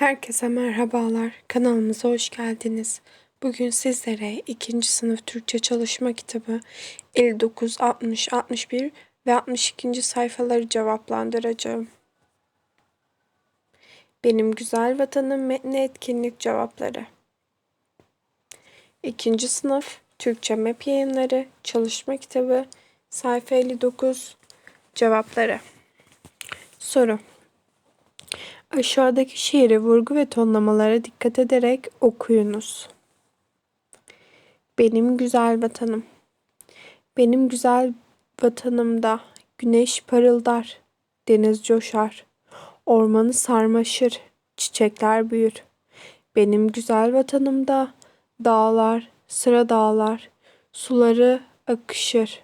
Herkese merhabalar. Kanalımıza hoş geldiniz. Bugün sizlere 2. sınıf Türkçe çalışma kitabı 59, 60, 61 ve 62. sayfaları cevaplandıracağım. Benim güzel vatanım metni etkinlik cevapları. 2. sınıf Türkçe MEP yayınları çalışma kitabı sayfa 59 cevapları. Soru Aşağıdaki şiiri vurgu ve tonlamalara dikkat ederek okuyunuz. Benim güzel vatanım. Benim güzel vatanımda güneş parıldar, deniz coşar, ormanı sarmaşır, çiçekler büyür. Benim güzel vatanımda dağlar, sıra dağlar, suları akışır,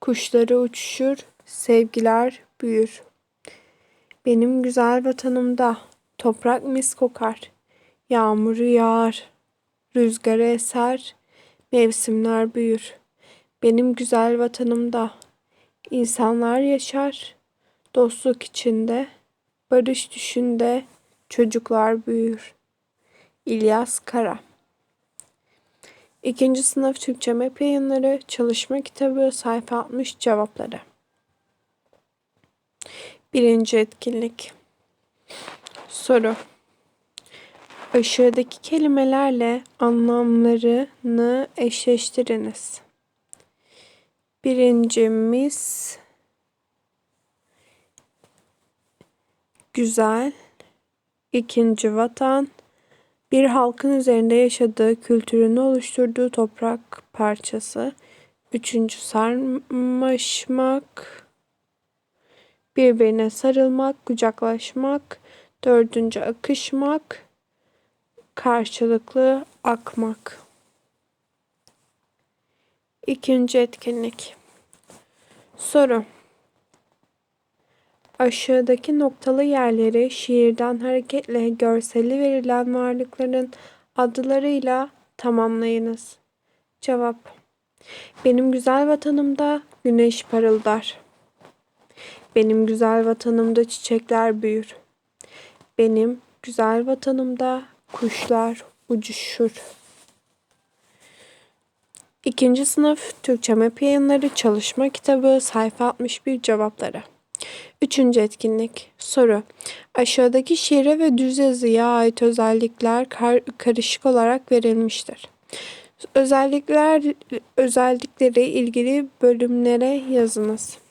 kuşları uçuşur, sevgiler büyür.'' Benim güzel vatanımda toprak mis kokar, yağmuru yağar, rüzgarı eser, mevsimler büyür. Benim güzel vatanımda insanlar yaşar, dostluk içinde, barış düşünde çocuklar büyür. İlyas Kara İkinci sınıf Türkçe MEP yayınları çalışma kitabı sayfa 60 cevapları. Birinci etkinlik. Soru. Aşağıdaki kelimelerle anlamlarını eşleştiriniz. Birincimiz güzel, ikinci vatan, bir halkın üzerinde yaşadığı, kültürünü oluşturduğu toprak parçası, üçüncü sarmaşmak, birbirine sarılmak, kucaklaşmak, dördüncü akışmak, karşılıklı akmak. İkinci etkinlik. Soru. Aşağıdaki noktalı yerleri şiirden hareketle görseli verilen varlıkların adlarıyla tamamlayınız. Cevap. Benim güzel vatanımda güneş parıldar. Benim güzel vatanımda çiçekler büyür. Benim güzel vatanımda kuşlar uçuşur. İkinci sınıf Türkçe MEP yayınları çalışma kitabı sayfa 61 cevapları. Üçüncü etkinlik. Soru. Aşağıdaki şiire ve düz yazıya ait özellikler kar karışık olarak verilmiştir. Özellikler özellikleri ilgili bölümlere yazınız.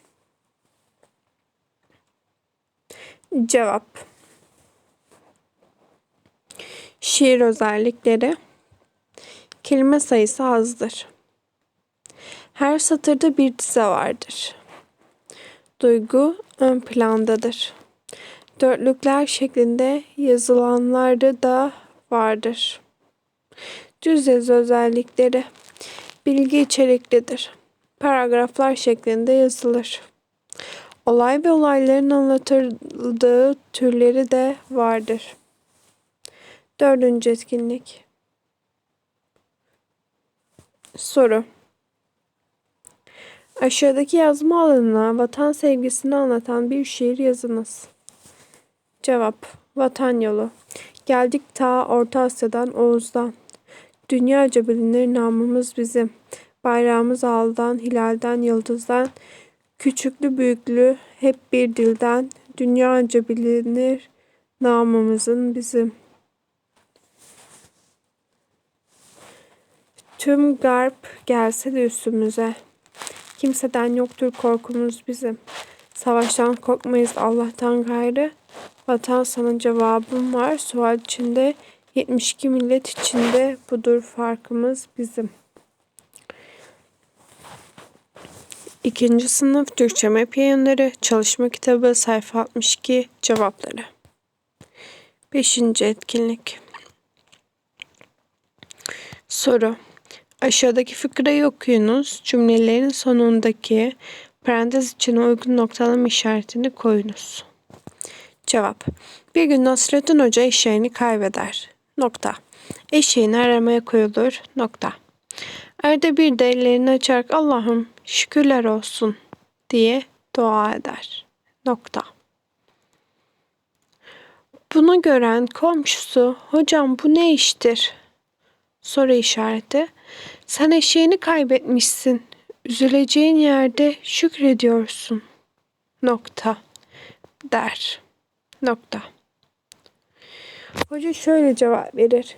Cevap Şiir özellikleri Kelime sayısı azdır. Her satırda bir dize vardır. Duygu ön plandadır. Dörtlükler şeklinde yazılanlarda da vardır. Düz yazı özellikleri bilgi içeriklidir. Paragraflar şeklinde yazılır. Olay ve olayların anlatıldığı türleri de vardır. Dördüncü etkinlik. Soru. Aşağıdaki yazma alanına vatan sevgisini anlatan bir şiir yazınız. Cevap. Vatan yolu. Geldik ta Orta Asya'dan Oğuz'dan. Dünyaca bilinir namımız bizim. Bayrağımız aldan, hilalden, yıldızdan, Küçüklü büyüklü hep bir dilden, dünyaca bilinir namımızın bizim. Tüm garp gelse de üstümüze, kimseden yoktur korkumuz bizim. Savaştan korkmayız Allah'tan gayrı, vatan sana cevabım var, sual içinde 72 millet içinde budur farkımız bizim. İkinci sınıf Türkçe MEP yayınları çalışma kitabı sayfa 62 cevapları. Beşinci etkinlik. Soru. Aşağıdaki fıkrayı okuyunuz. Cümlelerin sonundaki parantez içine uygun noktalama işaretini koyunuz. Cevap. Bir gün Nasrettin Hoca eşeğini kaybeder. Nokta. Eşeğini aramaya koyulur. Nokta. Erde bir de ellerini açarak Allah'ım şükürler olsun diye dua eder. Nokta. Bunu gören komşusu hocam bu ne iştir? Soru işareti. Sen eşeğini kaybetmişsin. Üzüleceğin yerde şükrediyorsun. Nokta. Der. Nokta. Hoca şöyle cevap verir.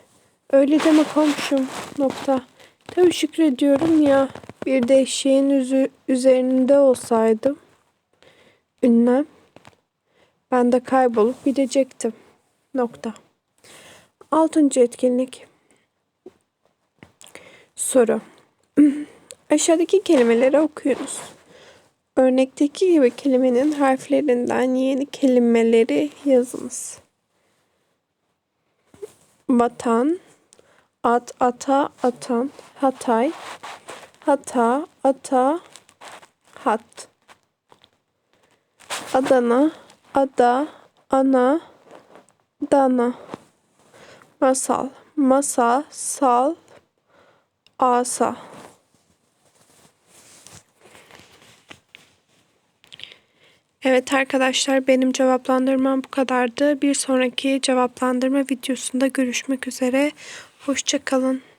Öyle deme komşum. Nokta. Tabii şükrediyorum ya. Bir de eşeğin üzü, üzerinde olsaydım. Ünlem. Ben de kaybolup gidecektim. Nokta. Altıncı etkinlik. Soru. Aşağıdaki kelimeleri okuyunuz. Örnekteki gibi kelimenin harflerinden yeni kelimeleri yazınız. Vatan, at, ata, atan, Hatay, hata, ata, hat. Adana, ada, ana, dana. Masal, masa, sal, asa. Evet arkadaşlar benim cevaplandırmam bu kadardı. Bir sonraki cevaplandırma videosunda görüşmek üzere. Hoşçakalın.